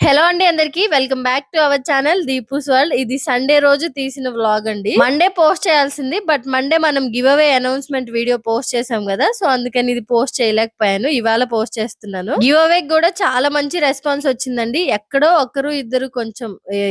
Hello అండి అందరికి. Welcome back to our channel Deepu's world ఇది సండే రోజు తీసిన వ్లాగ్ అండి. మండే పోస్ట్ చేయాల్సింది బట్ మండే మనం give away announcement video post చేసాం కదా సో అందుకని ఇది పోస్ట్ చేయలేకపోయాను. ఇవాళ పోస్ట్ చేస్తున్నాను. గివ్ అవే కూడా చాలా మంచి రెస్పాన్స్ వచ్చిందండి. ఎక్కడో ఒక్కరు ఇద్దరు కొంచెం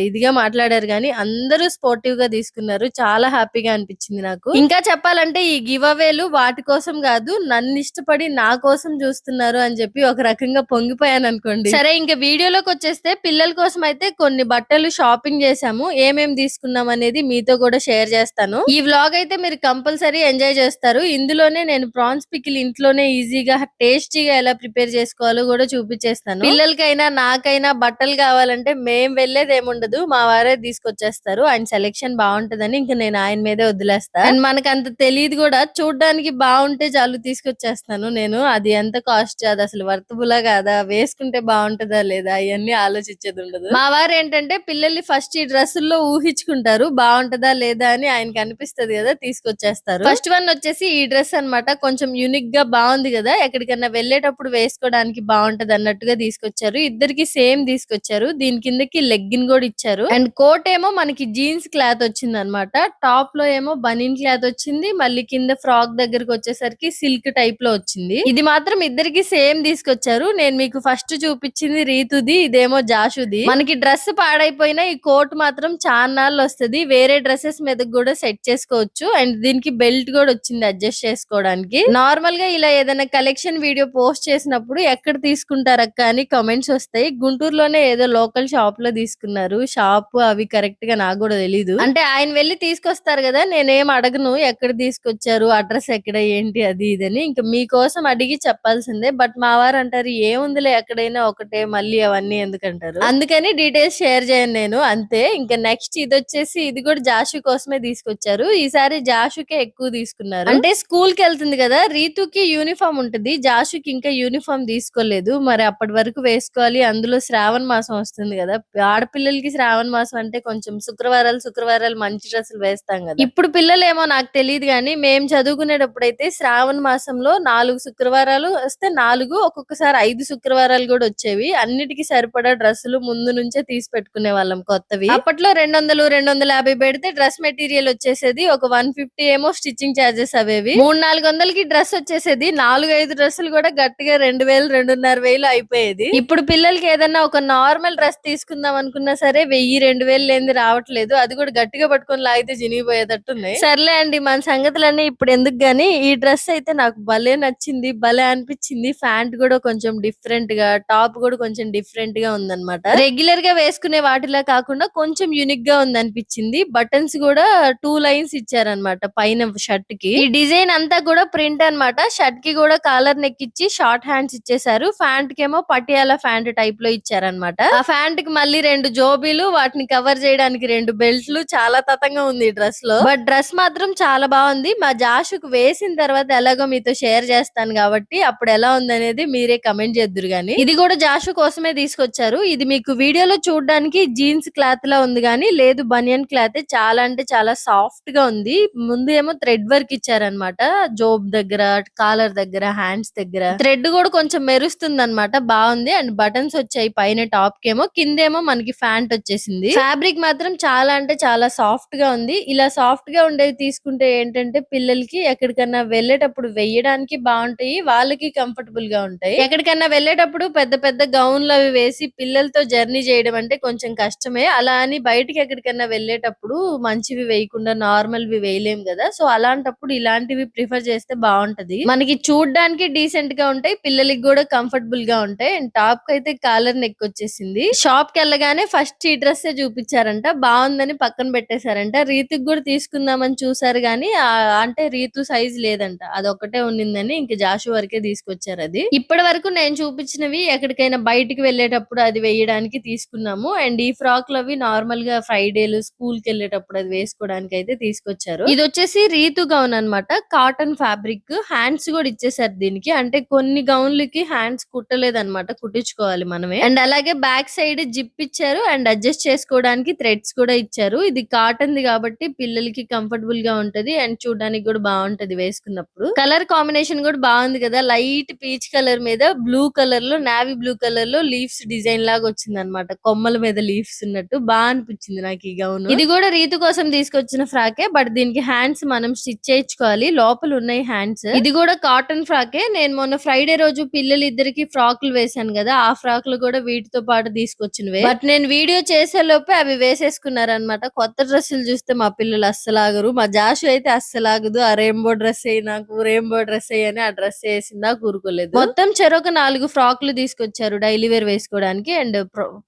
ఇదిగా మాట్లాడారు కానీ అందరూ స్పోర్టివ్గా తీసుకున్నారు. చాలా హ్యాపీగా అనిపించింది నాకు. ఇంకా చెప్పాలంటే ఈ గివ్ అవేలు వాటి కోసం కాదు నన్ను ఇష్టపడి నా కోసం చూస్తున్నారు అని చెప్పి ఒక రకంగా పొంగిపోయాను అనుకోండి. సరే ఇంకా వీడియోలోకి వచ్చేస్తే పిల్లల కోసం అయితే కొన్ని బట్టలు షాపింగ్ చేశాము. ఏమేం తీసుకున్నాం అనేది మీతో కూడా షేర్ చేస్తాను. ఈ వ్లాగ్ అయితే మీరు కంపల్సరీ ఎంజాయ్ చేస్తారు. ఇందులోనే నేను ప్రాన్స్ పికిల్ ఇంట్లోనే ఈజీగా టేస్టీగా ఎలా ప్రిపేర్ చేసుకోవాలో కూడా చూపించేస్తాను. పిల్లలకైనా నాకైనా బట్టలు కావాలంటే మేం వెళ్ళేది ఏముండదు. మా వారే తీసుకొచ్చేస్తారు. ఆయన సెలెక్షన్ బాగుంటదని ఇంకా నేను ఆయన మీదే వదిలేస్తా. అండ్ మనకు అంత తెలియదు కూడా చూడడానికి బాగుంటే చాలు తీసుకొచ్చేస్తాను నేను. అది ఎంత కాస్ట్ అది అసలు వర్తబులా కాదా? వేసుకుంటే బాగుంటుందా లేదా? అవన్నీ ఆలోచించేది ఉండదు. మా వారు ఏంటంటే పిల్లల్ని ఫస్ట్ ఈ డ్రెస్సుల్లో ఊహించుకుంటారు. బాగుంటదా లేదా అని ఆయనకి అనిపిస్తది కదా తీసుకొచ్చేస్తారు. ఫస్ట్ వన్ వచ్చేసి ఈ డ్రెస్ అన్నమాట. కొంచెం యూనిక్గా బాగుంది కదా ఎక్కడికన్నా వెళ్ళేటప్పుడు వేసుకోవడానికి బాగుంటది అన్నట్టుగా తీసుకొచ్చారు. ఇద్దరికి సేమ్ తీసుకొచ్చారు. దీని కిందకి లెగ్గిన్ కూడా ఇచ్చారు. అండ్ కోట్ ఏమో మనకి జీన్స్ క్లాత్ వచ్చింది అనమాట టాప్లో ఏమో బనీన్ క్లాత్ వచ్చింది. మళ్ళీ కింద ఫ్రాక్ దగ్గరకు వచ్చేసరికి సిల్క్ టైప్లో వచ్చింది. ఇది మాత్రం ఇద్దరికి సేమ్ తీసుకొచ్చారు. నేను మీకు ఫస్ట్ చూపించింది రీతుది. ఇదేమో జాషుది. మనకి డ్రెస్ పాడైపోయినా ఈ కోట్ మాత్రం చాన్నాళ్ళు వస్తుంది వేరే డ్రెస్సెస్ మీద కూడా సెట్ చేసుకోవచ్చు. అండ్ దీనికి బెల్ట్ కూడా వచ్చింది అడ్జస్ట్ చేసుకోవడానికి. నార్మల్గా ఇలా ఏదైనా కలెక్షన్ వీడియో పోస్ట్ చేసినప్పుడు ఎక్కడ తీసుకుంటారక్క అని కమెంట్స్ వస్తాయి. గుంటూరులోనే ఏదో లోకల్ షాప్లో తీసుకున్నారు. షాప్ అవి కరెక్ట్గా నాకు కూడా తెలీదు. అంటే ఆయన వెళ్ళి తీసుకొస్తారు కదా నేనేం అడగను ఎక్కడ తీసుకొచ్చారు అడ్రస్ ఎక్కడ ఏంటి అది ఇదని. ఇంకా మీకోసం అడిగి చెప్పాల్సిందే. బట్ మా వారు అంటారు ఏముందిలే ఎక్కడైనా ఒకటే మళ్ళీ అవన్నీ ఎందుకంటే ఎందుకంటారు అందుకని డీటెయిల్స్ షేర్ చేయను నేను అంతే. ఇంకా నెక్స్ట్ ఇది వచ్చేసి ఇది కూడా జాషు కోసమే తీసుకొచ్చారు. ఈసారి జాషుకే ఎక్కువ తీసుకున్నారు. అంటే స్కూల్కి వెళ్తుంది కదా రీతుకి యూనిఫామ్ ఉంటుంది. జాషుకి ఇంకా యూనిఫామ్ తీసుకోలేదు. మరి అప్పటి వరకు వేసుకోవాలి. అందులో శ్రావణ మాసం వస్తుంది కదా. ఆడపిల్లలకి శ్రావణ మాసం అంటే కొంచెం శుక్రవారాలు శుక్రవారాలు మంచి డ్రెస్సులు వేస్తాం కదా. ఇప్పుడు పిల్లలేమో నాకు తెలియదు కానీ మేము చదువుకునేటప్పుడు అయితే శ్రావణ మాసంలో నాలుగు శుక్రవారాలు వస్తే నాలుగు ఒక్కొక్కసారి ఐదు శుక్రవారాలు కూడా వచ్చేవి. అన్నిటికీ సరిపడా డ్రెస్సులు ముందు నుంచే తీసి పెట్టుకునే వాళ్ళం కొత్తవి. అప్పట్లో రెండు వందలు రెండు వందల యాభై పెడితే డ్రెస్ మెటీరియల్ వచ్చేసేది ఒక వన్ ఫిఫ్టీ ఏమో స్టిచ్చింగ్ చార్జెస్ అవేవి. మూడు నాలుగు వందలకి డ్రెస్ వచ్చేసేది నాలుగు ఐదు డ్రెస్సులు కూడా గట్టిగా రెండు వేలు రెండున్నర వేలు అయిపోయేది. ఇప్పుడు పిల్లలకి ఏదన్నా ఒక నార్మల్ డ్రెస్ తీసుకుందాం అనుకున్నా సరే వెయ్యి రెండు వేలు లేనిది రావట్లేదు. అది కూడా గట్టిగా పట్టుకొని లాగితే ఉన్నాయి సర్లే అండి మన సంగతులన్నీ ఇప్పుడు ఎందుకు గానీ ఈ డ్రెస్ అయితే నాకు భలే నచ్చింది భలే అనిపించింది. ప్యాంట్ కూడా కొంచెం డిఫరెంట్గా టాప్ కూడా కొంచెం డిఫరెంట్గా ఉందన్నమాట. రెగ్యులర్గా వేసుకునే వాటిలా కాకుండా కొంచెం యూనిక్గా ఉంది అనిపించింది బటన్స్ కూడా టూ లైన్స్ ఇచ్చారనమాట పైన షర్ట్కి ఈ డిజైన్ అంతా కూడా ప్రింట్ అన్నమాట. షర్ట్కి కూడా కాలర్ నెక్ ఇచ్చి షార్ట్ హ్యాండ్స్ ఇచ్చేసారు ఫ్యాంట్కి ఏమో పటియాలా ఫ్యాంట్ టైప్లో ఇచ్చారనమాట ఆ ఫ్యాంట్కి మళ్ళీ రెండు జోబీలు వాటిని కవర్ చేయడానికి రెండు బెల్ట్లు చాలా తతంగా ఉంది ఈ డ్రెస్లో బట్ డ్రెస్ మాత్రం చాలా బాగుంది. మా జాషుకు వేసిన తర్వాత ఎలాగో మీతో షేర్ చేస్తాను కాబట్టి అప్పుడు ఎలా ఉంది అనేది మీరే కమెంట్ చేద్దురు గానీ. ఇది కూడా జాషు కోసమే తీసుకొచ్చారు. ఇది మీకు వీడియోలో చూడడానికి జీన్స్ క్లాత్ లా ఉంది కానీ లేదు బనియన్ క్లాత్ చాలా అంటే చాలా సాఫ్ట్గా ఉంది. ముందు ఏమో థ్రెడ్ వర్క్ ఇచ్చారనమాట జోబ్ దగ్గర కాలర్ దగ్గర హ్యాండ్స్ దగ్గర. థ్రెడ్ కూడా కొంచెం మెరుస్తుంది అనమాట బాగుంది. అండ్ బటన్స్ వచ్చాయి పైన టాప్ కేమో. కిందేమో మనకి ఫ్యాంట్ వచ్చేసింది. ఫ్యాబ్రిక్ మాత్రం చాలా అంటే చాలా సాఫ్ట్గా ఉంది. ఇలా సాఫ్ట్గా ఉండేవి తీసుకుంటే ఏంటంటే పిల్లలకి ఎక్కడికన్నా వెళ్ళేటప్పుడు వెయ్యడానికి బాగుంటాయి. వాళ్ళకి కంఫర్టబుల్గా ఉంటాయి. ఎక్కడికన్నా వెళ్ళేటప్పుడు పెద్ద పెద్ద గౌన్లు అవి వేసి పిల్లలతో జర్నీ చేయడం అంటే కొంచెం కష్టమే. అలా అని బయటికి ఎక్కడికైనా వెళ్ళేటప్పుడు మంచివి వేయకుండా నార్మల్వి వేయలేము వేయలేం కదా. సో అలాంటప్పుడు ఇలాంటివి ప్రిఫర్ చేస్తే బాగుంటది. మనకి చూడడానికి డీసెంట్గా ఉంటాయి పిల్లలకి కూడా కంఫర్టబుల్గా ఉంటాయి. అండ్ టాప్కి అయితే కాలర్ నెక్ వచ్చేసింది. షాప్కి వెళ్ళగానే ఫస్ట్ ఈ డ్రెస్ చూపించారంట. బాగుందని పక్కన పెట్టేశారంట. రీతికి కూడా తీసుకుందామని చూసారు గానీ అంటే రీతు సైజ్ లేదంట. అదొక్కటే ఉన్నిందని ఇంక జాషు వరకే తీసుకొచ్చారు అది. ఇప్పటి వరకు నేను చూపించినవి ఎక్కడికైనా బయటికి వెళ్ళేటప్పుడు అది వేయడానికి తీసుకున్నాము. అండ్ ఈ ఫ్రాక్ అవి నార్మల్గా ఫ్రైడేలు స్కూల్కి వెళ్ళేటప్పుడు అది వేసుకోవడానికి అయితే తీసుకొచ్చారు. ఇది వచ్చేసి రీతు గౌన్ అన్నమాట. Cotton fabric. హ్యాండ్స్ కూడా ఇచ్చేసారు దీనికి. అంటే కొన్ని గౌన్లకి హ్యాండ్స్ కుట్టలేదు అనమాట కుట్టించుకోవాలి మనమే. అండ్ అలాగే బ్యాక్ సైడ్ జిప్ ఇచ్చారు. అండ్ అడ్జస్ట్ చేసుకోవడానికి థ్రెడ్స్ కూడా ఇచ్చారు. ఇది కాటన్ ది కాబట్టి పిల్లలకి కంఫర్టబుల్గా ఉంటది. అండ్ చూడడానికి కూడా బాగుంటది వేసుకున్నప్పుడు. కలర్ కాంబినేషన్ కూడా బాగుంది కదా. లైట్ పీచ్ కలర్ మీద బ్లూ కలర్లో నావీ బ్లూ కలర్లో లీవ్స్ డిజైన్ డిజైన్ లాగా వచ్చింది అనమాట కొమ్మల మీద లీవ్స్ ఉన్నట్టు బాగా అనిపించింది నాకు ఈ గౌన్. ఇది కూడా రీతు కోసం తీసుకొచ్చిన ఫ్రాకే బట్ దీనికి హ్యాండ్స్ మనం స్టిచ్ చేయించుకోవాలి. లోపల ఉన్నాయి హ్యాండ్స్. ఇది కూడా కాటన్ ఫ్రాకే. నేను మొన్న ఫ్రైడే రోజు పిల్లలు ఇద్దరికి ఫ్రాక్లు వేశాను కదా ఆ ఫ్రాక్లు కూడా వీటితో పాటు తీసుకొచ్చినవే. బట్ నేను వీడియో చేసే లోపే అవి వేసేసుకున్నారు అనమాట కొత్త డ్రెస్సులు చూస్తే మా పిల్లలు అస్సలు ఆగరు మా జాషు అయితే అస్సలు ఆగదు ఆ రెయిన్బో డ్రెస్ అయ్యి నాకు రెయిన్బో డ్రెస్ అయ్యి అని ఆ డ్రెస్ వేసిందా కూరుకోలేదు మొత్తం చెరొక నాలుగు ఫ్రాక్లు తీసుకొచ్చారు డైలీ వేర్ వేసుకోవడానికి. అండ్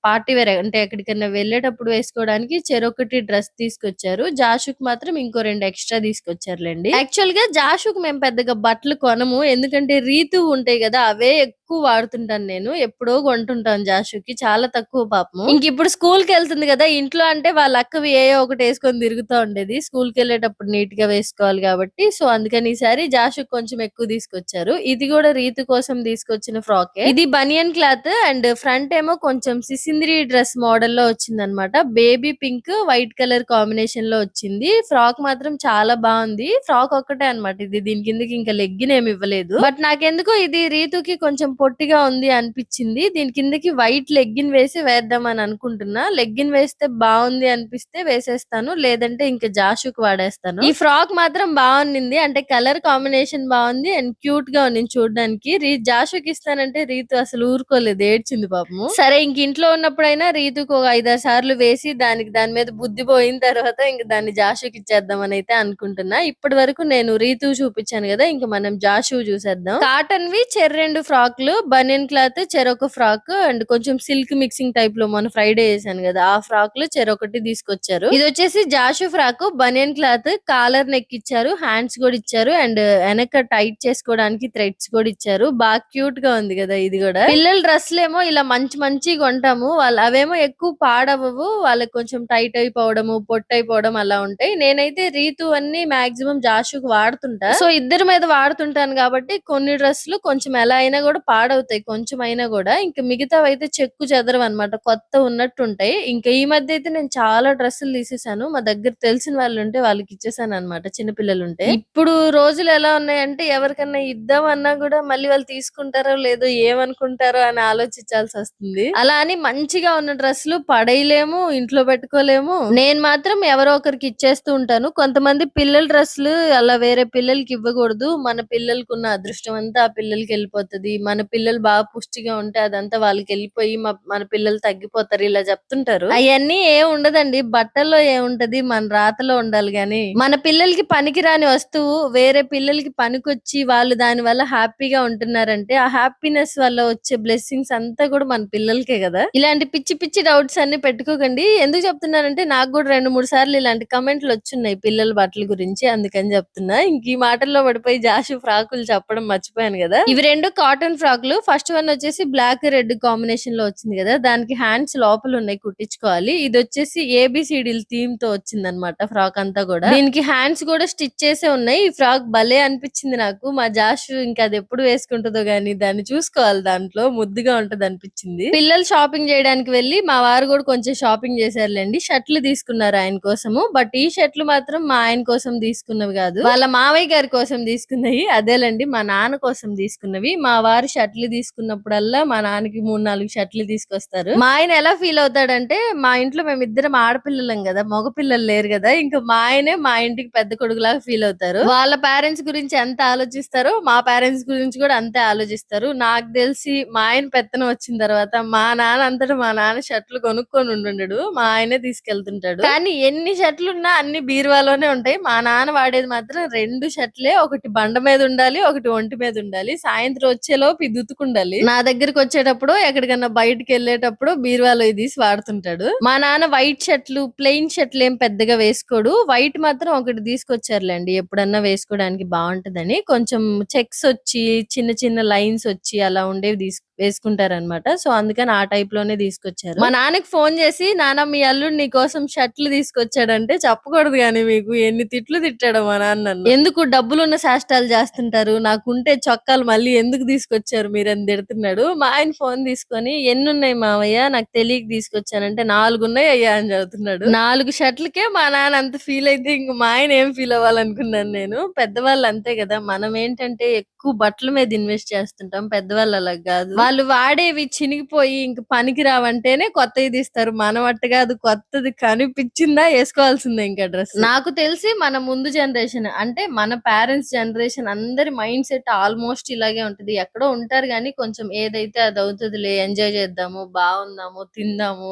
పార్టీ వేర్ అంటే ఎక్కడికైనా వెళ్ళేటప్పుడు వేసుకోవడానికి చెరొకటి డ్రెస్ తీసుకొచ్చారు. జాషుక్ మాత్రం ఇంకో రెండు ఎక్స్ట్రా తీసుకొచ్చారులేండి. యాక్చువల్గా జాషుక్ మేము పెద్దగా బట్టలు కొనము. ఎందుకంటే రీతు ఉంటాయి కదా అవే ఎక్కువ వాడుతుంటాను నేను. ఎప్పుడో కొంటుంటాను జాషుకి. చాలా తక్కువ పాపం ఇంక ఇప్పుడు స్కూల్కి వెళ్తుంది కదా ఇంట్లో అంటే వాళ్ళ అక్కవి ఏయో ఒకటి వేసుకొని తిరుగుతూ ఉండేది. స్కూల్కి వెళ్ళేటప్పుడు నీట్గా వేసుకోవాలి కాబట్టి. సో అందుకని ఈసారి జాషుక్ కొంచెం ఎక్కువ తీసుకొచ్చారు. ఇది కూడా రీతు కోసం తీసుకొచ్చిన ఫ్రాక్. ఇది బనియన్ క్లాత్ అండ్ ఫ్రంట్ ఏమో కొంచెం సిసింద్రి డ్రెస్ మోడల్లో వచ్చింది అనమాట బేబీ పింక్ వైట్ కలర్ కాంబినేషన్లో వచ్చింది. ఫ్రాక్ మాత్రం చాలా బాగుంది. ఫ్రాక్ ఒక్కటే అన్నమాట ఇది. దీని కిందకి ఇంకా లెగ్గినేమి ఇవ్వలేదు. బట్ నాకెందుకో ఇది రీతుకి కొంచెం పొట్టిగా ఉంది అనిపించింది. దీని కిందకి వైట్ లెగ్గిన్ వేసి వేద్దామని అనుకుంటున్నా. లెగ్గిన్ వేస్తే బాగుంది అనిపిస్తే వేసేస్తాను. లేదంటే ఇంకా జాషుక్ వాడేస్తాను. ఈ ఫ్రాక్ మాత్రం బాగుంది అంటే కలర్ కాంబినేషన్ బాగుంది. అండ్ క్యూట్గా ఉంది చూడడానికి. రీ జాషుక్ ఇస్తానంటే రీతు అసలు ఊరుకోలేదు. ఏడ్చింది పాపము. సరే ఇంక ఇంట్లో ఉన్నప్పుడైనా రీతుకు ఒక ఐదారు సార్లు వేసి దానికి దాని మీద బుద్ధి పోయిన తర్వాత ఇంక దాన్ని జాషుకి ఇచ్చేద్దాం అని అయితే అనుకుంటున్నా. ఇప్పటి వరకు నేను రీతు చూపించాను కదా ఇంక మనం జాషు చూసేద్దాం. కాటన్ వి చెర్రెండు ఫ్రాక్లు బనియన్ క్లాత్ చెరొక ఫ్రాక్ అండ్ కొంచెం సిల్క్ మిక్సింగ్ టైప్లో మనం ఫ్రైడే చేశాను కదా ఆ ఫ్రాక్లో చెరొకటి తీసుకొచ్చారు. ఇది వచ్చేసి Jashu frock banian cloth collar neck ఇచ్చారు హ్యాండ్స్ కూడా ఇచ్చారు అండ్ వెనక టైట్ చేసుకోవడానికి థ్రెడ్స్ కూడా ఇచ్చారు. బాగా క్యూట్గా ఉంది కదా ఇది కూడా. పిల్లల డ్రెస్లు ఏమో ఇలా మంచి మంచి కొంటాము వాళ్ళు అవేమో ఎక్కువ పాడవవు వాళ్ళకి కొంచెం టైట్ అయిపోవడము పొట్టు అయిపోవడం అలా ఉంటాయి. నేనైతే రీతు అన్ని మాక్సిమం జాషుకు వాడుతుంటా. సో ఇద్దరి మీద వాడుతుంటాను కాబట్టి కొన్ని డ్రెస్సులు కొంచెం ఎలా అయినా కూడా పాడవుతాయి కొంచెం అయినా కూడా. ఇంకా మిగతావి అయితే చెక్కు చెదరవు అనమాట కొత్త ఉన్నట్టు ఉంటాయి ఇంకా ఈ మధ్య అయితే నేను చాలా డ్రెస్సులు తీసేసాను. మా దగ్గర తెలిసిన వాళ్ళు ఉంటే వాళ్ళకి ఇచ్చేసాను అనమాట చిన్నపిల్లలు ఉంటే ఇప్పుడు రోజులు ఎలా ఉన్నాయంటే ఎవరికన్నా ఇద్దాం అన్నా కూడా మళ్ళీ వాళ్ళు తీసుకుంటారో లేదో ఏమనుకుంటారో అని ఆలోచించాల్సి వస్తుంది అలా అని మంచిగా ఉన్న డ్రెస్సులు పడేయలేము ఇంట్లో పెట్టుకోలేము. నేను మాత్రం ఎవరో ఒకరికి ఇచ్చేస్తూ ఉంటాను. కొంతమంది పిల్లల డ్రెస్సులు అలా వేరే పిల్లలకి ఇవ్వకూడదు. మన పిల్లలకు ఉన్న అదృష్టం అంతా ఆ పిల్లలకి వెళ్ళిపోతది. మన పిల్లలు బాగా పుష్టిగా ఉంటే అదంతా వాళ్ళకి వెళ్ళిపోయి మన పిల్లలు తగ్గిపోతారు ఇలా చెప్తుంటారు. అవన్నీ ఏం ఉండదండి. బట్టల్లో ఏముంటది మన రాతలో ఉండాలి గాని. మన పిల్లలకి పనికిరాని వస్తువు వేరే పిల్లలకి పనికొచ్చి వాళ్ళు దాని వల్ల హ్యాపీగా ఉంటున్నారంటే ఆ హ్యాపీనెస్ వల్ల వచ్చే బ్లెస్సింగ్స్ అంతా కూడా మన పిల్లలకే కదా. ఇలాంటి పిచ్చి పిచ్చి డౌట్స్ అన్ని పెట్టుకోకండి. ఎందుకు చెప్తున్నానంటే నాకు కూడా రెండు మూడు సార్లు ఇలాంటి కమెంట్లు వచ్చున్నాయి పిల్లల బట్టల గురించి. అందుకని చెప్తున్నా. ఇంక ఈ మాటల్లో పడిపోయి జాషు ఫ్రాకులు చెప్పడం మర్చిపోయాను కదా. ఇవి రెండు కాటన్ ఫ్రాక్ ఫ్రాక్లు ఫస్ట్ వన్ వచ్చేసి బ్లాక్ రెడ్ కాంబినేషన్లో వచ్చింది కదా దానికి హ్యాండ్స్ లోపల ఉన్నాయి కుట్టించుకోవాలి. ఇది వచ్చేసి ఏబిసిడీల థీమ్తో వచ్చింది అనమాట ఫ్రాక్ అంతా కూడా. దీనికి హ్యాండ్స్ కూడా స్టిచ్ చేసే ఉన్నాయి. ఈ ఫ్రాక్ భలే అనిపించింది నాకు. మా జాష్ ఇంకా అది ఎప్పుడు వేసుకుంటుందో గానీ దాన్ని చూసుకోవాలి దాంట్లో. ముద్దుగా ఉంటది అనిపించింది. పిల్లలు షాపింగ్ చేయడానికి వెళ్ళి మా వారు కూడా కొంచెం షాపింగ్ చేశారులేండి. షర్ట్లు తీసుకున్నారు ఆయన కోసము. బట్ ఈ షర్ట్లు మాత్రం మా ఆయన కోసం తీసుకున్నవి కాదు. వాళ్ళ మావయ్య గారి కోసం తీసుకున్నవి. అదేలండి మా నాన్న కోసం తీసుకున్నవి. మా వారు షర్ట్లు తీసుకున్నప్పుడల్లా మా నాన్నకి మూడు నాలుగు షర్ట్లు తీసుకొస్తారు. మా ఆయన ఎలా ఫీల్ అవుతాడంటే మా ఇంట్లో మేము ఇద్దరం ఆడపిల్లలం కదా మగ పిల్లలు లేరు కదా ఇంకా మా ఆయనే మా ఇంటికి పెద్ద కొడుకులాగా ఫీల్ అవుతారు. వాళ్ళ పేరెంట్స్ గురించి ఎంత ఆలోచిస్తారో మా పేరెంట్స్ గురించి కూడా అంతే ఆలోచిస్తారు. నాకు తెలిసి మా ఆయన పెత్తనం వచ్చిన తర్వాత మా నాన్న అంతటా మా నాన్న షర్ట్లు కొనుక్కొని ఉండుండడు మా ఆయనే తీసుకెళ్తుంటాడు. కానీ ఎన్ని షర్ట్లు ఉన్నా అన్ని బీరువాలోనే ఉంటాయి. మా నాన్న వాడేది మాత్రం రెండు షర్ట్లే ఒకటి బండ మీద ఉండాలి ఒకటి ఒంటి మీద ఉండాలి. సాయంత్రం వచ్చేలోపు ఇది నా దగ్గరికి వచ్చేటప్పుడు ఎక్కడికన్నా బయటకి వెళ్ళేటప్పుడు బీరువాలో ఇది తీసి వాడుతుంటాడు. మా నాన్న వైట్ షర్ట్లు ప్లెయిన్ షర్ట్లు ఏం పెద్దగా వేసుకోడు. వైట్ మాత్రం ఒకటి తీసుకొచ్చారులేండి ఎప్పుడన్నా వేసుకోవడానికి బాగుంటదని. కొంచెం చెక్స్ వచ్చి చిన్న చిన్న లైన్స్ వచ్చి అలా ఉండేవి తీసుకు వేసుకుంటారనమాట. సో అందుకని ఆ టైప్లోనే తీసుకొచ్చారు. మా నాన్నకి ఫోన్ చేసి నాన్న మీ అల్లుడు నీ కోసం షర్ట్లు తీసుకొచ్చాడంటే చెప్పకూడదు కానీ మీకు ఎన్ని తిట్లు తిట్టాడు మా నాన్న ఎందుకు ఎందుకు డబ్బులున్న శాస్త్రాలు చేస్తుంటారు? నాకుంటే చొక్కాలు మళ్ళీ ఎందుకు తీసుకొచ్చారు? మీరు అని తిడుతున్నాడు? మా ఆయన ఫోన్ తీసుకొని ఎన్ని ఉన్నాయి మావయ్య? నాకు తెలియక తీసుకొచ్చానంటే నాలుగు ఉన్నాయి అయ్యా అని చదువుతున్నాడు. నాలుగు షర్ట్లకే మా నాన్న అంత ఫీల్ అయితే ఇంక మా ఆయన ఏం ఫీల్ అవ్వాలనుకున్నాను నేను. పెద్దవాళ్ళు అంతే కదా మనం ఏంటంటే ఎక్కువ బట్టల మీద ఇన్వెస్ట్ చేస్తుంటాం పెద్దవాళ్ళు అలా కాదు. వాళ్ళు వాడేవి చినిగిపోయి ఇంక పనికి రావంటేనే కొత్తవి తీస్తారు. మనం అట్ట కాదు కొత్తది కనిపించిందా వేసుకోవాల్సిందే ఇంకా డ్రెస్. నాకు తెలిసి మన ముందు జనరేషన్ అంటే మన పేరెంట్స్ జనరేషన్ అందరి మైండ్ సెట్ ఆల్మోస్ట్ ఇలాగే ఉంటది. ఎక్కడో ఉంటారు కానీ కొంచెం ఏదైతే అది అవుతుందిలే ఎంజాయ్ చేద్దాము బాగుందాము తిందాము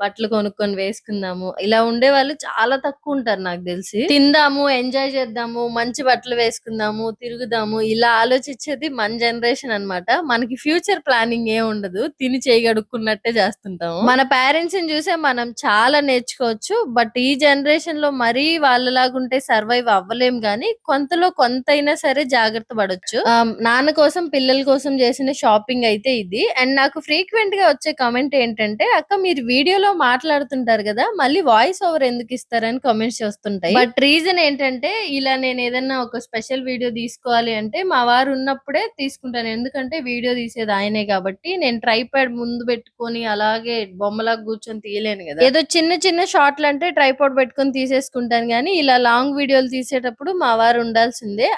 బట్టలు కొనుక్కొని వేసుకుందాము ఇలా ఉండే వాళ్ళు చాలా తక్కువ ఉంటారు నాకు తెలిసి. తిందాము ఎంజాయ్ చేద్దాము మంచి బట్టలు వేసుకుందాము తిరుగుదాము ఇలా ఆలోచించేది మన జనరేషన్ అన్నమాట. మనకి ఫ్యూచర్ ప్లానింగ్ ఏ ఉండదు తిని చేయగడుక్కున్నట్టే చేస్తుంటాము. మన పేరెంట్స్ని చూసే మనం చాలా నేర్చుకోవచ్చు బట్ ఈ జనరేషన్లో మరీ వాళ్ళలాగుంటే సర్వైవ్ అవ్వలేం గానీ కొంతలో కొంతైనా సరే జాగ్రత్త పడొచ్చు. నాన్న కోసం పిల్లల కోసం చేసిన షాపింగ్ అయితే ఇది. అండ్ నాకు ఫ్రీక్వెంట్గా వచ్చే కమెంట్ ఏంటంటే అక్క మీరు వీడియోలో మాట్లాడుతుంటారు కదా మళ్ళీ వాయిస్ ఓవర్ ఎందుకు ఇస్తారని కామెంట్స్ వస్తుంటాయి బట్ రీజన్ ఏంటంటే ఇలా నేను ఏదన్నా ఒక స్పెషల్ వీడియో తీసుకోవాలి అంటే మా వారు ఉన్నప్పుడే తీసుకుంటాను. ఎందుకంటే వీడియో తీసేది ఆయనే కాబట్టి నేను ట్రైపాడ్ ముందు పెట్టుకొని అలాగే బొమ్మలాగా కూర్చొని తీయలేను కదా. ఏదో చిన్న చిన్న షార్ట్లు అంటే ట్రైపాడ్ పెట్టుకొని తీసేసుకుంటాను కానీ ఇలా లాంగ్ వీడియోలు తీసేటప్పుడు మా వారు ఉండాల్సిందే.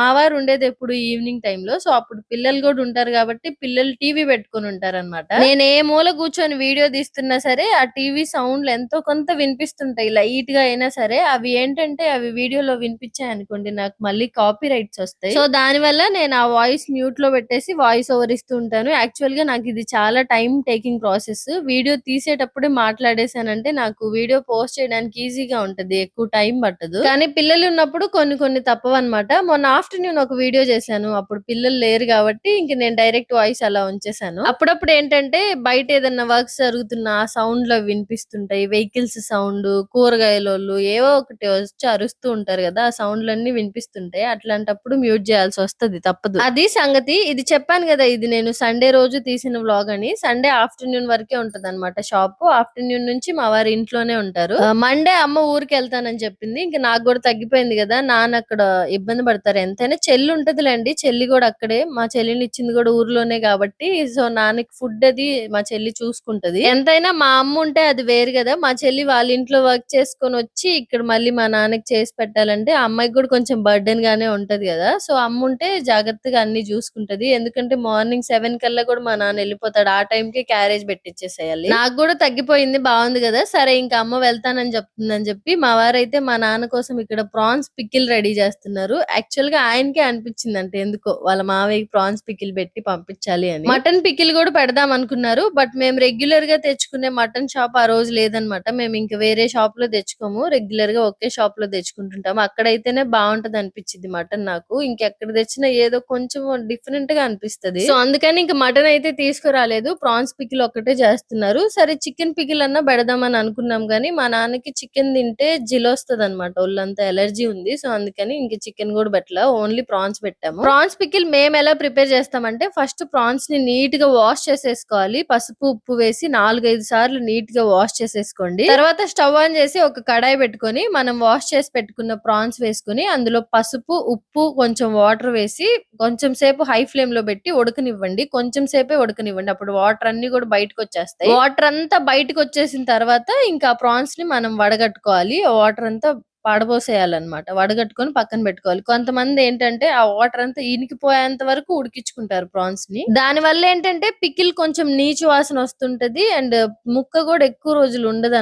మా వారు ఉండేది ఎప్పుడు ఈవినింగ్ టైంలో సో అప్పుడు పిల్లలు కూడా ఉంటారు కాబట్టి పిల్లలు టీవీ పెట్టుకొని ఉంటారు అనమాట నేను ఏ మూల కూర్చొని వీడియో తీస్తున్నా సరే ఆ టీవీ సౌండ్లు ఎంతో కొంత వినిపిస్తుంటాయి లైట్గా అయినా సరే అవి ఏంటంటే అవి వీడియోలో వినిపించాయి అనుకోండి నాకు మళ్ళీ కాపీ రైట్స్ వస్తాయి. సో దాని వల్ల నేను ఆ వాయిస్ మ్యూట్లో పెట్టేసి వాయిస్ ఓవర్ ఇస్తూ ఉంటాను. యాక్చువల్గా నాకు ఇది చాలా టైం టేకింగ్ ప్రాసెస్. వీడియో తీసేటప్పుడే మాట్లాడేసానంటే నాకు వీడియో పోస్ట్ చేయడానికి ఈజీగా ఉంటది ఎక్కువ టైం పట్టదు. కానీ పిల్లలు ఉన్నప్పుడు కొన్ని కొన్ని తప్పవు అనమాట మొన్న ఆఫ్టర్నూన్ ఒక వీడియో చేశాను అప్పుడు పిల్లలు లేరు కాబట్టి ఇంక నేను డైరెక్ట్ వాయిస్ అలా ఉంచేసాను అప్పుడప్పుడు ఏంటంటే బయట ఏదన్నా వర్క్స్ జరుగుతున్న ఆ సౌండ్లో వినిపిస్తుంటాయి. వెహికల్స్ సౌండ్ కూరగాయలోళ్ళు ఏవో ఒకటి వచ్చి అరుస్తూ ఉంటారు కదా ఆ సౌండ్లన్నీ వినిపిస్తుంటాయి. అట్లాంటప్పుడు మ్యూట్ చేయాల్సి వస్తది తప్పదు. అది సంగతి. ఇది చెప్పాను కదా ఇది నేను సండే రోజు తీసిన వ్లాగ్ అని. సండే ఆఫ్టర్నూన్ వరకే ఉంటది అనమాట షాప్. ఆఫ్టర్నూన్ నుంచి మా వారి ఇంట్లోనే ఉంటారు. మండే అమ్మ ఊరికి వెళ్తానని చెప్పింది. ఇంకా నాకు కూడా తగ్గిపోయింది కదా నాన్న అక్కడ ఇబ్బంది పడతారు ఎంతైనా. చెల్లి ఉంటదిలేండి చెల్లి కూడా అక్కడే. మా చెల్లిని ఇచ్చింది కూడా ఊర్లోనే కాబట్టి సో నాన్నకి ఫుడ్ అది మా చెల్లి చూసుకుంటది. ఎంతైనా మా అమ్మ ఉంటే అది వేరు కదా. మా చెల్లి వాళ్ళ ఇంట్లో వర్క్ చేసుకొని వచ్చి ఇక్కడ మళ్ళీ మా నాన్నకి చేసి పెట్టాలంటే అమ్మాయికి కూడా కొంచెం బర్డెన్ గానే ఉంటది కదా. సో అమ్మ ఉంటే జాగ్రత్తగా అన్ని చూసుకుంటది. ఎందుకంటే మార్నింగ్ సెవెన్ కల్లా కూడా మా నాన్న వెళ్ళిపోతాడు. ఆ టైం కి క్యారేజ్ పెట్టించేసేయాలి నాకు కూడా తగ్గిపోయింది బాగుంది కదా. సరే ఇంకా అమ్మ వెళ్తానని చెప్తుందని చెప్పి మా వారైతే మా నాన్న కోసం ఇక్కడ ప్రాన్స్ పిక్కిల్ రెడీ చేస్తున్నారు. యాక్చువల్గా ఆయనకే అనిపించింది అంటే ఎందుకో వాళ్ళ మావయ్య ప్రాన్స్ పికిల్ పెట్టి పంపించాలి అని. మటన్ పికిల్ కూడా పెడదాం అనుకున్నారు బట్ మేము రెగ్యులర్గా తెచ్చుకునే మటన్ షాప్ ఆ రోజు లేదనమాట. మేము ఇంకా వేరే షాప్లో తెచ్చుకోము రెగ్యులర్గా ఒకే షాప్లో తెచ్చుకుంటుంటాము. అక్కడైతేనే బాగుంటది అనిపించింది మటన్ నాకు. ఇంకెక్కడ తెచ్చినా ఏదో కొంచెం డిఫరెంట్గా అనిపిస్తది. సో అందుకని ఇంకా మటన్ అయితే తీసుకురాలేదు. ప్రాన్స్ పికిల్ ఒక్కటే చేస్తున్నారు. సరే చికెన్ పికిల్ అన్నా పెడదామని అనుకున్నాం కానీ మా నాన్నకి చికెన్ తింటే జిలొస్తది అనమాట ఒళ్ళంతా ఎలర్జీ ఉంది. సో అందుకని ఇంక చికెన్ కూడా పెట్టలా. ఓన్లీ ప్రాన్స్ పెట్టాము. ప్రాన్స్ పికిల్ మేము ఎలా ప్రిపేర్ చేస్తామంటే ఫస్ట్ ప్రాన్స్ని నీట్గా వాష్ చేసేసుకోవాలి. పసుపు ఉప్పు వేసి నాలుగైదు సార్లు నీట్గా వాష్ చేసేసుకోండి. తర్వాత స్టవ్ ఆన్ చేసి ఒక కడాయి పెట్టుకొని మనం వాష్ చేసి పెట్టుకున్న ప్రాన్స్ వేసుకొని అందులో పసుపు ఉప్పు కొంచెం వాటర్ వేసి కొంచెం సేపు హై ఫ్లేమ్లో పెట్టి ఉడకనివ్వండి. కొంచెం సేపే ఉడకనివ్వండి. అప్పుడు వాటర్ అన్ని కూడా బయటకు వచ్చేస్తాయి. వాటర్ అంతా బయటకు వచ్చేసిన తర్వాత ఇంకా ప్రాన్స్ని మనం వడగట్టుకోవాలి. వాటర్ అంతా పడబోసేయాలన్నమాట. వడగట్టుకొని పక్కన పెట్టుకోవాలి. కొంతమంది ఏంటంటే ఆ వాటర్ అంతా ఇనికిపోయేంత వరకు ఉడికించుకుంటారు ప్రాన్స్ని దాని వల్ల ఏంటంటే పికిల్ కొంచెం నీచు వాసన వస్తుంటది అండ్ ముక్క కూడా ఎక్కువ రోజులు ఉండదు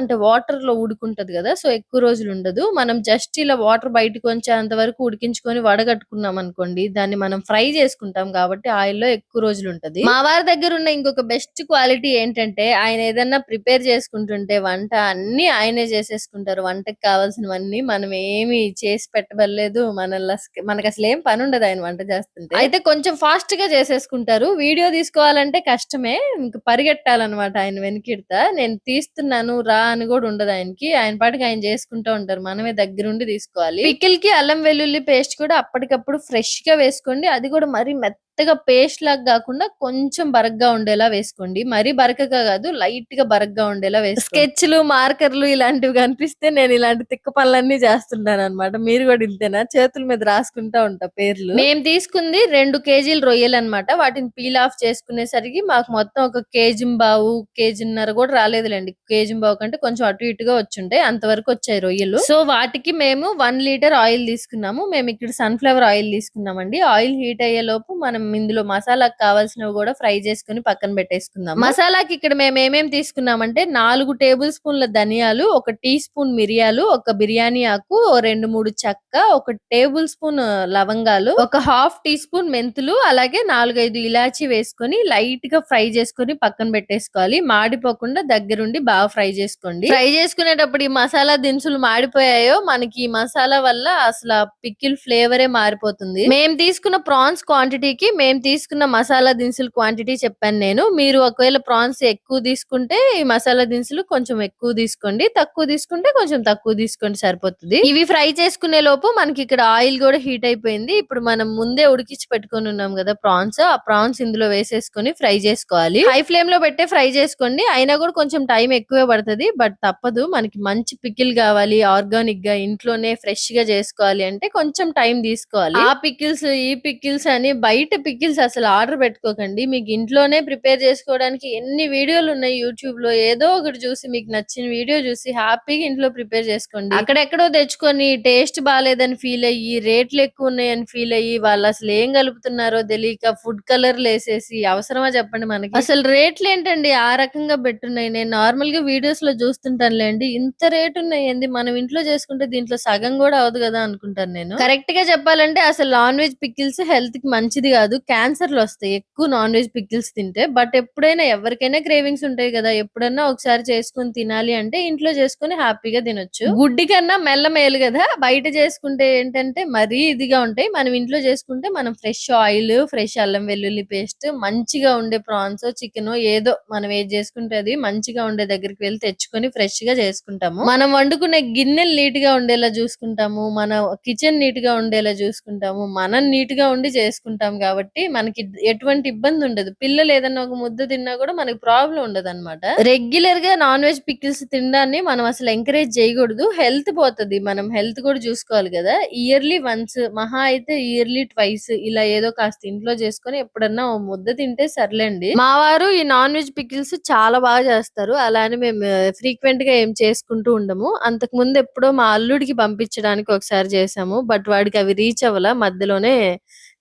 అంటే వాటర్లో ఉడుకుంటది కదా సో ఎక్కువ రోజులు ఉండదు. మనం జస్ట్ ఇలా వాటర్ బయటకు వచ్చేంత వరకు ఉడికించుకొని వడగట్టుకున్నాం అనుకోండి దాన్ని మనం ఫ్రై చేసుకుంటాం కాబట్టి ఆయిల్లో ఎక్కువ రోజులు ఉంటది. మా వారి దగ్గర ఉన్న ఇంకొక బెస్ట్ క్వాలిటీ ఏంటంటే ఆయన ఏదన్నా ప్రిపేర్ చేసుకుంటుంటే వంట అన్ని ఆయనే చేసేసుకుంటారు. వంటకి కావాల్సిన కావాల్సినవన్నీ మనం ఏమి చేసి పెట్టబడలేదు. మనల్ని అస- మనకి అసలు ఏం పని ఉండదు ఆయన వంట చేస్తుంటే. అయితే కొంచెం ఫాస్ట్గా చేసేసుకుంటారు. వీడియో తీసుకోవాలంటే కష్టమే. ఇంక పరిగెట్టాలన్నమాట ఆయన వెనకిడతా. నేను తీస్తున్నాను రా అని కూడా ఉండదు ఆయనకి. ఆయన పాటికి ఆయన చేసుకుంటూ ఉంటారు. మనమే దగ్గరుండి తీసుకోవాలి. పికిల్కి అల్లం వెల్లుల్లి పేస్ట్ కూడా అప్పటికప్పుడు ఫ్రెష్గా వేసుకోండి. అది కూడా మరి మెత్త మెత్తగా పేస్ట్ లాగా కాకుండా కొంచెం బరగ్గా ఉండేలా వేసుకోండి. మరీ బరకగా కాదు లైట్గా బరగ్గా ఉండేలా వేసుకోండి. స్కెచ్లు మార్కర్లు ఇలాంటివి కనిపిస్తే నేను ఇలాంటి తిక్క పనులన్నీ చేస్తుంటాను అనమాట మీరు కూడా ఇంతేనా? చేతుల మీద రాసుకుంటా ఉంటా పేర్లు? మేము తీసుకుంది రెండు కేజీలు రొయ్యలు అన్నమాట వాటిని పీల్ ఆఫ్ చేసుకునేసరికి మాకు మొత్తం ఒక కేజీ బావు కేజీన్నర కూడా రాలేదులేండి. కేజీ బావు కంటే కొంచెం అటు ఇటుగా వచ్చుంటాయి అంతవరకు వచ్చాయి రొయ్యలు. సో వాటికి మేము వన్ లీటర్ ఆయిల్ తీసుకున్నాము. మేము ఇక్కడ సన్ఫ్లవర్ ఆయిల్ తీసుకున్నామండి. ఆయిల్ హీట్ అయ్యే లోపు మనం ఇందులో మసాలాకు కావాల్సినవి కూడా ఫ్రై చేసుకుని పక్కన పెట్టేసుకుందాం. మసాలాకి ఇక్కడ మేము ఏమేమి తీసుకున్నామంటే నాలుగు టేబుల్ స్పూన్ల ధనియాలు ఒక టీ స్పూన్ మిరియాలు ఒక బిర్యానీ ఆకు రెండు మూడు చెక్క ఒక టేబుల్ స్పూన్ లవంగాలు ఒక హాఫ్ టీ స్పూన్ మెంతులు అలాగే నాలుగైదు ఇలాచి వేసుకొని లైట్గా ఫ్రై చేసుకొని పక్కన పెట్టేసుకోవాలి. మాడిపోకుండా దగ్గరుండి బాగా ఫ్రై చేసుకోండి. ఫ్రై చేసుకునేటప్పుడు ఈ మసాలా దినుసులు మాడిపోయాయో మనకి ఈ మసాలా వల్ల అసలు పిక్కిల్ ఫ్లేవరే మారిపోతుంది. మేము తీసుకున్న ప్రాన్స్ క్వాంటిటీకి మేము తీసుకున్న మసాలా దినుసులు క్వాంటిటీ చెప్పాను నేను. మీరు ఒకవేళ ప్రాన్స్ ఎక్కువ తీసుకుంటే ఈ మసాలా దినుసులు కొంచెం ఎక్కువ తీసుకోండి. తక్కువ తీసుకుంటే కొంచెం తక్కువ తీసుకోండి సరిపోతుంది. ఇవి ఫ్రై చేసుకునే లోపు మనకి ఇక్కడ ఆయిల్ కూడా హీట్ అయిపోయింది. ఇప్పుడు మనం ముందే ఉడికించి పెట్టుకుని ఉన్నాం కదా ప్రాన్స్ ఆ ప్రాన్స్ ఇందులో వేసేసుకొని ఫ్రై చేసుకోవాలి. హై ఫ్లేమ్లో పెట్టే ఫ్రై చేసుకోండి. అయినా కూడా కొంచెం టైం ఎక్కువే పడుతుంది. బట్ తప్పదు. మనకి మంచి పికిల్ కావాలి. ఆర్గానిక్గా ఇంట్లోనే ఫ్రెష్గా చేసుకోవాలి అంటే కొంచెం టైం తీసుకోవాలి. ఆ పికిల్స్ ఈ పికిల్స్ అని బయట పికిల్స్ అసలు ఆర్డర్ పెట్టుకోకండి. మీకు ఇంట్లోనే ప్రిపేర్ చేసుకోవడానికి ఎన్ని వీడియోలు ఉన్నాయి యూట్యూబ్లో ఏదో ఒకటి చూసి మీకు నచ్చిన వీడియో చూసి హ్యాపీగా ఇంట్లో ప్రిపేర్ చేసుకోండి. అక్కడెక్కడో తెచ్చుకొని టేస్ట్ బాగాలేదని ఫీల్ అయ్యి రేట్లు ఎక్కువ ఉన్నాయని ఫీల్ అయ్యి వాళ్ళు అసలు ఏం కలుపుతున్నారో తెలియక ఫుడ్ కలర్ వేసేసి అవసరమా చెప్పండి మనకి? అసలు రేట్లు ఏంటండి? ఆ రకంగా పెట్టున్నాయి. నేను నార్మల్గా వీడియోస్లో చూస్తుంటానులేండి. ఇంత రేట్ ఉన్నాయండి. మనం ఇంట్లో చేసుకుంటే దీంట్లో సగం కూడా అవదు కదా అనుకుంటాను నేను. కరెక్ట్గా చెప్పాలంటే అసలు నాన్ వెజ్ పికిల్స్ హెల్త్కి మంచిది కాదు. క్యాన్సర్లు వస్తాయి. ఎక్కువ నాన్ వెజ్ పికిల్స్ తింటే. బట్ ఎప్పుడైనా ఎవరికైనా క్రేవింగ్స్ ఉంటాయి కదా ఎప్పుడన్నా ఒకసారి చేసుకొని తినాలి అంటే ఇంట్లో చేసుకొని హ్యాపీగా తినొచ్చు. గుడ్డి కన్నా మెల్ల మేలు కదా బయట చేసుకుంటే ఏంటంటే మరీ ఇదిగా ఉంటాయి. మనం ఇంట్లో చేసుకుంటే మనం ఫ్రెష్ ఆయిల్ ఫ్రెష్ అల్లం వెల్లుల్లి పేస్ట్ మంచిగా ఉండే ప్రాన్స్ చికెన్ ఏదో మనం ఏది చేసుకుంటే అది మంచిగా ఉండే దగ్గరికి వెళ్ళి తెచ్చుకొని ఫ్రెష్గా చేసుకుంటాము. మనం వండుకునే గిన్నెలు నీట్గా ఉండేలా చూసుకుంటాము. మన కిచెన్ నీట్గా ఉండేలా చూసుకుంటాము. మనం నీట్గా ఉండి చేసుకుంటాం కాబట్టి కాబట్టి మనకి ఎటువంటి ఇబ్బంది ఉండదు. పిల్లలు ఏదైనా ఒక ముద్ద తిన్నా కూడా మనకి ప్రాబ్లం ఉండదు అనమాట రెగ్యులర్గా నాన్ వెజ్ పికిల్స్ తినడాన్ని మనం అసలు ఎంకరేజ్ చేయకూడదు. హెల్త్ పోతది. మనం హెల్త్ కూడా చూసుకోవాలి కదా. ఇయర్లీ వన్స్ మహా అయితే ఇయర్లీ ట్వైస్ ఇలా ఏదో కాస్త ఇంట్లో చేసుకొని ఎప్పుడన్నా ఓ ముద్ద తింటే సర్లేండి. మా వారు ఈ నాన్ వెజ్ పికిల్స్ చాలా బాగా చేస్తారు. అలానే మేము ఫ్రీక్వెంట్గా ఏం చేసుకుంటూ ఉండము. అంతకు ముందు ఎప్పుడో మా అల్లుడికి పంపించడానికి ఒకసారి చేసాము బట్ వాడికి అవి రీచ్ అవ్వాల. మధ్యలోనే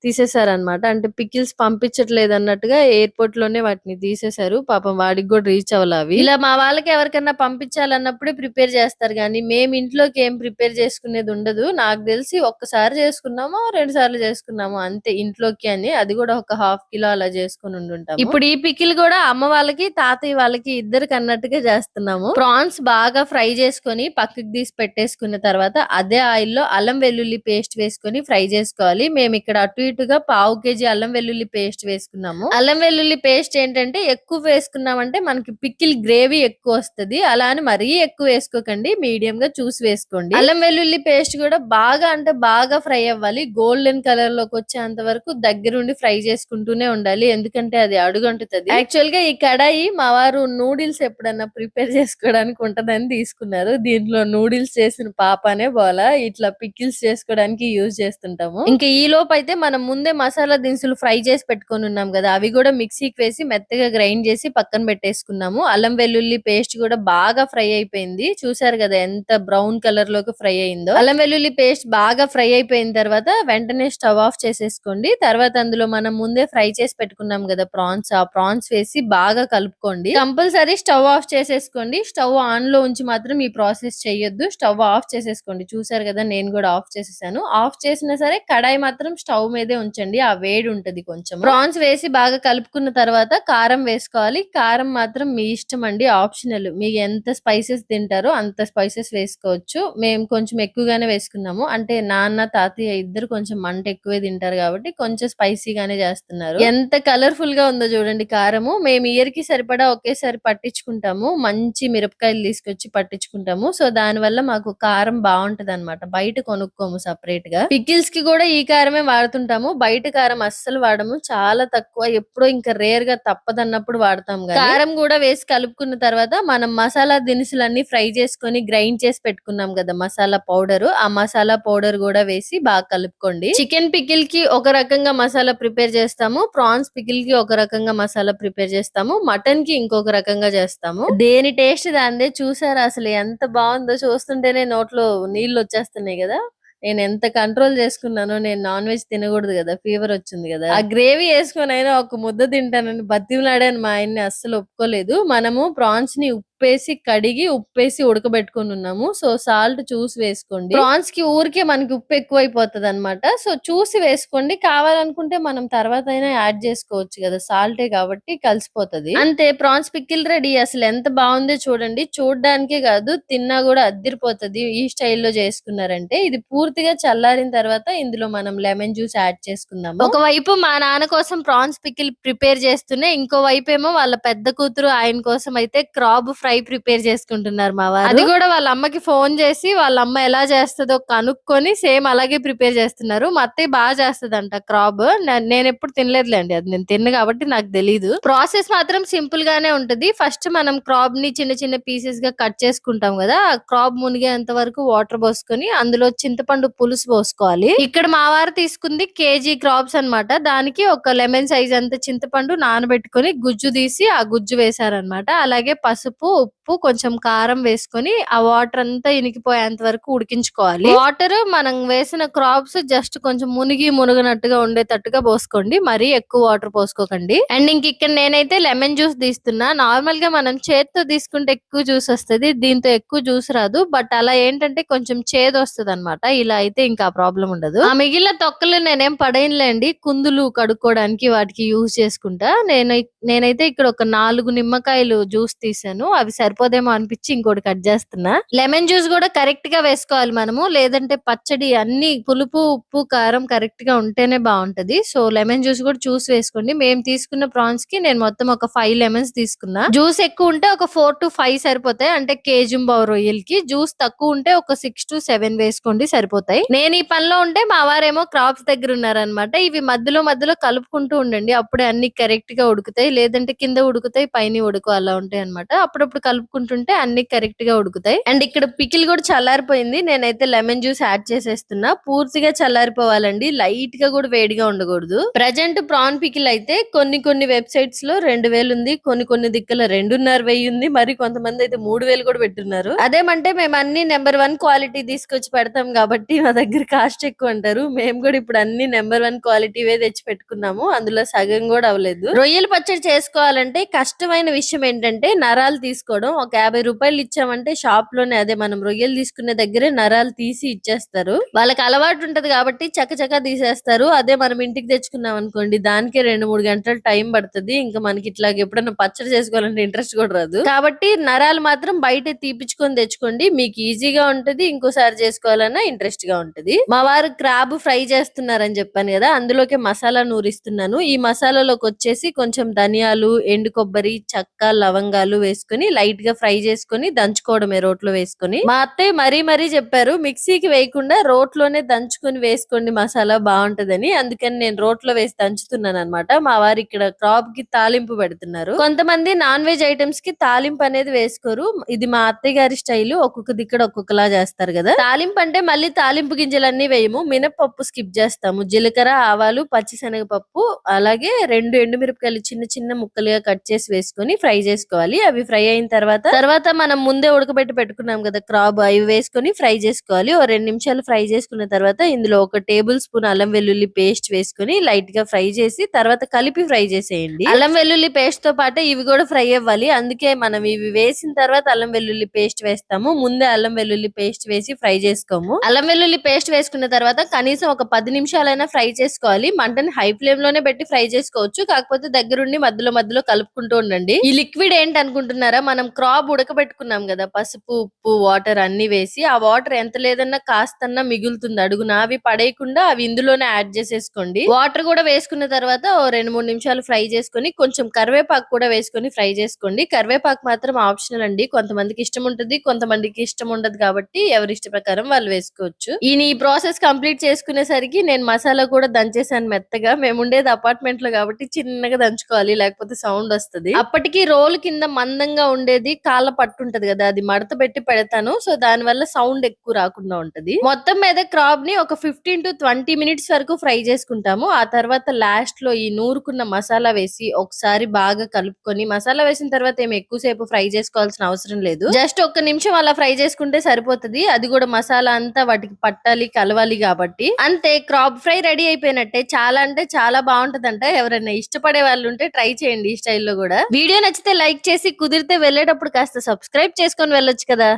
తీసేశారనమాట అంటే పికిల్స్ పంపించట్లేదు అన్నట్టుగా ఎయిర్పోర్ట్లోనే వాటిని తీసేశారు. పాపం వాడికి కూడా రీచ్ అవ్వాలి అవి. ఇలా మా వాళ్ళకి ఎవరికైనా పంపించాలన్నప్పుడే ప్రిపేర్ చేస్తారు కానీ మేము ఇంట్లోకి ఏం ప్రిపేర్ చేసుకునేది ఉండదు. నాకు తెలిసి ఒక్కసారి చేసుకున్నాము రెండు సార్లు చేసుకున్నాము అంతే ఇంట్లోకి అని. అది కూడా ఒక హాఫ్ కిలో అలా చేసుకుని ఉండుంటాము. ఇప్పుడు ఈ పికిల్ కూడా అమ్మ వాళ్ళకి తాతయ్య వాళ్ళకి ఇద్దరికి అన్నట్టుగా చేస్తున్నాము. ప్రాన్స్ బాగా ఫ్రై చేసుకొని పక్కకి తీసి పెట్టేసుకున్న తర్వాత అదే ఆయిల్లో అల్లం వెల్లుల్లి పేస్ట్ వేసుకొని ఫ్రై చేసుకోవాలి. మేము ఇక్కడ అటు ఇటుగా పావు కేజీ అల్లం వెల్లుల్లి పేస్ట్ వేసుకున్నాము. అల్లం వెల్లుల్లి పేస్ట్ ఏంటంటే ఎక్కువ వేసుకున్నామంటే మనకి పికిల్ గ్రేవీ ఎక్కువ వస్తది. అలా అని మరీ ఎక్కువ వేసుకోకండి. మీడియం గా చూసి వేసుకోండి. అల్లం వెల్లుల్లి పేస్ట్ కూడా బాగా అంటే బాగా ఫ్రై అవ్వాలి. గోల్డెన్ కలర్లోకి వచ్చేంత వరకు దగ్గరుండి ఫ్రై చేసుకుంటూనే ఉండాలి. ఎందుకంటే అది అడుగంటుతుంది. యాక్చువల్గా ఈ కడాయి మా వారు నూడిల్స్ ఎప్పుడన్నా ప్రిపేర్ చేసుకోవడానికి ఉంటదని తీసుకున్నారు. దీంట్లో నూడిల్స్ చేసిన పాపనే బోలా ఇట్లా పికిల్స్ చేసుకోవడానికి యూజ్ చేస్తుంటాము. ఇంకా ఈ లోపు అయితే మనం ముందే మసాలా దినుసులు ఫ్రై చేసి పెట్టుకొని ఉన్నాం కదా అవి కూడా మిక్సీకి వేసి మెత్తగా గ్రైండ్ చేసి పక్కన పెట్టేసుకున్నాము. అల్లం వెల్లుల్లి పేస్ట్ కూడా బాగా ఫ్రై అయిపోయింది. చూసారు కదా ఎంత బ్రౌన్ కలర్లోకి ఫ్రై అయిందో. అల్లం వెల్లుల్లి పేస్ట్ బాగా ఫ్రై అయిపోయిన తర్వాత వెంటనే స్టవ్ ఆఫ్ చేసేసుకోండి. తర్వాత అందులో మనం ముందే ఫ్రై చేసి పెట్టుకున్నాం కదా ప్రాన్స్ ఆ ప్రాన్స్ వేసి బాగా కలుపుకోండి. కంపల్సరీ స్టవ్ ఆఫ్ చేసేసుకోండి. స్టవ్ ఆన్లో ఉంచి మాత్రం ఈ ప్రాసెస్ చేయొద్దు. స్టవ్ ఆఫ్ చేసేసుకోండి. చూసారు కదా నేను కూడా ఆఫ్ చేసేసాను. ఆఫ్ చేసినా సరే కడాయి మాత్రం స్టవ్ మీద ఉంచండి ఆ వేడి ఉంటది కొంచెం. ప్రాన్స్ వేసి బాగా కలుపుకున్న తర్వాత కారం వేసుకోవాలి. కారం మాత్రం మీ ఇష్టం అండి ఆప్షనల్. మీకు ఎంత స్పైసెస్ తింటారో అంత స్పైసెస్ వేసుకోవచ్చు. మేము కొంచెం ఎక్కువగానే వేసుకున్నాము. అంటే నాన్న తాతయ్య ఇద్దరు కొంచెం మంట ఎక్కువే తింటారు కాబట్టి కొంచెం స్పైసీగానే చేస్తున్నారు. ఎంత కలర్ఫుల్గా ఉందో చూడండి కారము. మేము ఇయర్కి సరిపడా ఒకేసారి పట్టించుకుంటాము. మంచి మిరపకాయలు తీసుకొచ్చి పట్టించుకుంటాము. సో దాని వల్ల మాకు కారం బాగుంటది అనమాట బయట కొనుక్కోము సపరేట్గా. పికిల్స్కి కూడా ఈ కారమే వాడుతుంటాము. వాడతాము బయట కారం అస్సలు వాడము చాలా తక్కువ ఎప్పుడో ఇంకా రేర్గా తప్పదన్నప్పుడు వాడతాం కారం కూడా వేసి కలుపుకున్న తర్వాత మనం మసాలా దినుసులన్నీ ఫ్రై చేసుకొని గ్రైండ్ చేసి పెట్టుకున్నాం కదా మసాలా పౌడర్ ఆ మసాలా పౌడర్ కూడా వేసి బాగా కలుపుకోండి. చికెన్ పికిల్కి ఒక రకంగా మసాలా ప్రిపేర్ చేస్తాము ప్రాన్స్ పికిల్కి ఒక రకంగా మసాలా ప్రిపేర్ చేస్తాము మటన్కి ఇంకొక రకంగా చేస్తాము. దేని టేస్ట్ దాందే చూసారా అసలు ఎంత బాగుందో చూస్తుంటేనే నోట్లో నీళ్ళు వచ్చేస్తున్నాయి కదా. నేను ఎంత కంట్రోల్ చేసుకున్నానో నేను నాన్ వెజ్ తినకూడదు కదా ఫీవర్ వచ్చింది కదా. ఆ గ్రేవీ వేసుకొని అయినా ఒక ముద్ద తింటానని బతిమలాడాను మా ఆయన్ని అస్సలు ఒప్పుకోలేదు. మనము ప్రాన్స్ని ఉప్పేసి కడిగి ఉప్పేసి ఉడకబెట్టుకొని ఉన్నాము సో సాల్ట్ చూసి వేసుకోండి. ప్రాన్స్కి ఊరికే మనకి ఉప్పు ఎక్కువ అయిపోతుంది అనమాట సో చూసి వేసుకోండి. కావాలనుకుంటే మనం తర్వాత అయినా యాడ్ చేసుకోవచ్చు కదా సాల్టే కాబట్టి కలిసిపోతది. అంతే ప్రాన్స్ పికిల్ రెడీ. అసలు ఎంత బాగుందో చూడండి. చూడడానికే కాదు తిన్నా కూడా అద్దరిపోతుంది ఈ స్టైల్లో చేసుకున్నారంటే. ఇది పూర్తిగా చల్లారిన తర్వాత ఇందులో మనం లెమన్ జ్యూస్ యాడ్ చేసుకుందాం ఒకవైపు మా నాన్న కోసం ప్రాన్స్ పికిల్ ప్రిపేర్ చేస్తూనే ఇంకో వైపు ఏమో వాళ్ళ పెద్ద కూతురు ఆయన కోసం అయితే క్రాబ్ ఫ్రై ప్రిపేర్ చేసుకుంటున్నారు మా వారు. అది కూడా వాళ్ళ అమ్మకి ఫోన్ చేసి వాళ్ళ అమ్మ ఎలా చేస్తుందో కనుక్కొని సేమ్ అలాగే ప్రిపేర్ చేస్తున్నారు. మా అత్తయ్య బాగా చేస్తుందంట క్రాబ్. నేను ఎప్పుడు తినలేదులేండి అది నేను తిన్ను కాబట్టి నాకు తెలియదు ప్రాసెస్ మాత్రం సింపుల్ గానే ఉంటది. ఫస్ట్ మనం క్రాబ్ని చిన్న చిన్న పీసెస్గా కట్ చేసుకుంటాం కదా క్రాబ్ మునిగేంత వరకు వాటర్ పోసుకొని అందులో చింతపండు పులుసు పోసుకోవాలి. ఇక్కడ మా వారు తీసుకుంది కేజీ క్రాబ్స్ అన్నమాట. దానికి ఒక లెమన్ సైజ్ అంత చింతపండు నానబెట్టుకొని గుజ్జు తీసి ఆ గుజ్జు వేశారనమాట అలాగే పసుపు ఉప్పు కొంచెం కారం వేసుకొని ఆ వాటర్ అంతా ఇనికిపోయేంత వరకు ఉడికించుకోవాలి. వాటర్ మనం వేసిన క్రాప్స్ జస్ట్ కొంచెం మునిగి మునిగినట్టుగా ఉండేటట్టుగా పోసుకోండి. మరీ ఎక్కువ వాటర్ పోసుకోకండి. అండ్ ఇంక ఇక్కడ నేనైతే లెమన్ జ్యూస్ తీస్తున్నా. నార్మల్గా మనం చేత్తో తీసుకుంటే ఎక్కువ జ్యూస్ వస్తది. దీంతో ఎక్కువ జ్యూస్ రాదు. బట్ అలా ఏంటంటే కొంచెం చేదు వస్తుంది అనమాట ఇలా అయితే ఇంకా ప్రాబ్లం ఉండదు. ఆ మిగిలిన తొక్కలు నేనేం పడేయనులేండి. కుందులు కడుక్కోవడానికి వాటికి యూజ్ చేసుకుంటా. నేను నేనైతే ఇక్కడ ఒక నాలుగు నిమ్మకాయలు జ్యూస్ తీసాను అవి సరిపోదేమో అనిపించి ఇంకోటి కట్ చేస్తున్నా. లెమన్ జ్యూస్ కూడా కరెక్ట్గా వేసుకోవాలి మనము. లేదంటే పచ్చడి అన్ని పులుపు ఉప్పు కారం కరెక్ట్గా ఉంటేనే బాగుంటది. సో లెమన్ జ్యూస్ కూడా చూసి వేసుకోండి. మేము తీసుకున్న ప్రాన్స్కి నేను మొత్తం ఒక ఫైవ్ లెమన్స్ తీసుకున్నా. జ్యూస్ ఎక్కువ ఉంటే ఒక ఫోర్ టు ఫైవ్ సరిపోతాయి. అంటే కేజుంబావు రొయ్యలకి జ్యూస్ తక్కువ ఉంటే ఒక సిక్స్ టు సెవెన్ వేసుకోండి సరిపోతాయి. నేను ఈ పనిలో ఉంటే మా వారేమో క్రాప్స్ దగ్గర ఉన్నారనమాట ఇవి మధ్యలో మధ్యలో కలుపుకుంటూ ఉండండి. అప్పుడే అన్ని కరెక్ట్గా ఉడుకుతాయి. లేదంటే కింద ఉడుకుతాయి పైన ఉడుకు అలా ఉంటాయి అనమాట అప్పుడప్పుడు కలుపుకుంటుంటే అన్ని కరెక్ట్గా ఉడుకుతాయి. అండ్ ఇక్కడ పికిల్ కూడా చల్లారిపోయింది. నేనైతే లెమన్ జ్యూస్ యాడ్ చేసేస్తున్నా. పూర్తిగా చల్లారిపోవాలండి. లైట్గా కూడా వేడిగా ఉండకూడదు. ప్రజెంట్ ప్రాన్ పికిల్ అయితే కొన్ని కొన్ని వెబ్సైట్స్లో రెండు వేలు ఉంది. కొన్ని కొన్ని దిక్కుల రెండున్నర వెయ్యి ఉంది. మరి కొంతమంది అయితే మూడు వేలు కూడా పెట్టున్నారు. అదేమంటే మేము అన్ని నెంబర్ వన్ క్వాలిటీ తీసుకొచ్చి పెడతాం కాబట్టి మా దగ్గర కాస్ట్ ఎక్కువ అంటారు. మేము కూడా ఇప్పుడు అన్ని నెంబర్ వన్ క్వాలిటీవే తెచ్చి పెట్టుకున్నాము. అందులో సగం కూడా అవ్వలేదు. రొయ్యల పచ్చడి చేసుకోవాలంటే కష్టమైన విషయం ఏంటంటే నరాలు తీసుకు తీసుకోవడం. ఒక యాభై రూపాయలు ఇచ్చామంటే షాప్లోనే అదే మనం రొయ్యలు తీసుకునే దగ్గరే నరాలు తీసి ఇచ్చేస్తారు. వాళ్ళకి అలవాటు ఉంటది కాబట్టి చకచకా తీసేస్తారు. అదే మనం ఇంటికి తెచ్చుకున్నాం అనుకోండి దానికి రెండు మూడు గంటలు టైం పడుతుంది. ఇంకా మనకి ఇట్లా ఎప్పుడైనా పచ్చడి చేసుకోవాలంటే ఇంట్రెస్ట్ కూడా రాదు. కాబట్టి నరాలు మాత్రం బయట తీపిచ్చుకొని తెచ్చుకోండి. మీకు ఈజీగా ఉంటది ఇంకోసారి చేసుకోవాలన్నా ఇంట్రెస్ట్గా ఉంటది. మా వారు క్రాబ్ ఫ్రై చేస్తున్నారని చెప్పాను కదా అందులోకి మసాలా నూరిస్తున్నాను. ఈ మసాలాలోకి వచ్చేసి కొంచెం ధనియాలు ఎండు కొబ్బరి చెక్క లవంగాలు వేసుకొని లైట్గా ఫ్రై చేసుకొని దంచుకోవడమే రోట్లో వేసుకొని. మా అత్తయ్య మరీ మరీ చెప్పారు మిక్సీకి వేయకుండా రోట్లోనే దంచుకొని వేసుకోండి మసాలా బాగుంటదని. అందుకని నేను రోట్లో వేసి దంచుతున్నాను అనమాట మా వారు ఇక్కడ క్రాప్కి తాలింపు పెడుతున్నారు. కొంతమంది నాన్ వెజ్ ఐటమ్స్కి తాలింపు అనేది వేసుకోరు. ఇది మా అత్తయ్య గారి స్టైల్. ఒక్కొక్క దిక్కడ ఒక్కొక్కలా చేస్తారు కదా. తాలింపు అంటే మళ్ళీ తాలింపు గింజలన్నీ వేయము. మినపప్పు స్కిప్ చేస్తాము. జీలకర్ర ఆవాలు పచ్చిశనగపప్పు అలాగే రెండు ఎండుమిరపకాయలు చిన్న చిన్న ముక్కలుగా కట్ చేసి వేసుకొని ఫ్రై చేసుకోవాలి. అవి ఫ్రై అయిన తర్వాత తర్వాత మనం ముందే ఉడకబెట్టి పెట్టుకున్నాం కదా క్రాబ్ అవి వేసుకొని ఫ్రై చేసుకోవాలి. ఓ రెండు నిమిషాలు ఫ్రై చేసుకున్న తర్వాత ఇందులో ఒక టేబుల్ స్పూన్ అల్లం వెల్లుల్లి పేస్ట్ వేసుకొని లైట్గా ఫ్రై చేసి తర్వాత కలిపి ఫ్రై చేసేయండి. అల్లం వెల్లుల్లి పేస్ట్తో పాటు ఇవి కూడా ఫ్రై అవ్వాలి. అందుకే మనం ఇవి వేసిన తర్వాత అల్లం వెల్లుల్లి పేస్ట్ వేస్తాము. ముందే అల్లం వెల్లుల్లి పేస్ట్ వేసి ఫ్రై చేసుకోము. అల్లం వెల్లుల్లి పేస్ట్ వేసుకున్న తర్వాత కనీసం ఒక పది నిమిషాలైనా ఫ్రై చేసుకోవాలి. మంటని హై ఫ్లేమ్లోనే పెట్టి ఫ్రై చేసుకోవచ్చు. కాకపోతే దగ్గరుండి మధ్యలో మధ్యలో కలుపుకుంటూ ఉండండి. ఈ లిక్విడ్ ఏంటి అనుకుంటున్నారా? మనం క్రాప్ ఉడకబెట్టుకున్నాం కదా పసుపు ఉప్పు వాటర్ అన్ని వేసి ఆ వాటర్ ఎంత లేదన్నా కాస్తన్నా మిగులుతుంది. అడుగున అవి పడేయకుండా అవి ఇందులోనే యాడ్ చేసేసుకోండి. వాటర్ కూడా వేసుకున్న తర్వాత ఓ రెండు మూడు నిమిషాలు ఫ్రై చేసుకొని కొంచెం కరివేపాకు కూడా వేసుకొని ఫ్రై చేసుకోండి. కరివేపాకు మాత్రం ఆప్షనల్ అండి. కొంతమందికి ఇష్టం ఉంటుంది కొంతమందికి ఇష్టం ఉండదు కాబట్టి ఎవరి ఇష్ట ప్రకారం వాళ్ళు వేసుకోవచ్చు. ఈ ప్రాసెస్ కంప్లీట్ చేసుకునేసరికి నేను మసాలా కూడా దంచేసాను మెత్తగా. మేము ఉండేది అపార్ట్మెంట్లో కాబట్టి చిన్నగా దంచుకోవాలి లేకపోతే సౌండ్ వస్తది. అప్పటికి రోల్ కింద మందంగా ఉండేది కాళ్ళ పట్టు ఉంటది కదా అది మడత పెట్టి పెడతాను. సో దాని వల్ల సౌండ్ ఎక్కువ రాకుండా ఉంటది. మొత్తం మీద క్రాబ్ని ఒక ఫిఫ్టీన్ టు ట్వంటీ మినిట్స్ వరకు ఫ్రై చేసుకుంటాము. ఆ తర్వాత లాస్ట్లో ఈ నూరుకున్న మసాలా వేసి ఒకసారి బాగా కలుపుకొని మసాలా వేసిన తర్వాత ఏమి ఎక్కువసేపు ఫ్రై చేసుకోవాల్సిన అవసరం లేదు. జస్ట్ ఒక్క నిమిషం అలా ఫ్రై చేసుకుంటే సరిపోతది. అది కూడా మసాలా అంతా వాటికి పట్టాలి కలవాలి కాబట్టి. అంతే క్రాప్ ఫ్రై రెడీ అయిపోయినట్టే. చాలా అంటే చాలా బాగుంటదంట. ఎవరైనా ఇష్టపడే వాళ్ళు ఉంటే ట్రై చేయండి ఈ స్టైల్లో కూడా. వీడియో నచ్చితే లైక్ చేసి కుదిరితే వెళ్ళేటప్పుడు కాస్త సబ్స్క్రైబ్ చేసుకొని వెళ్ళొచ్చు కదా.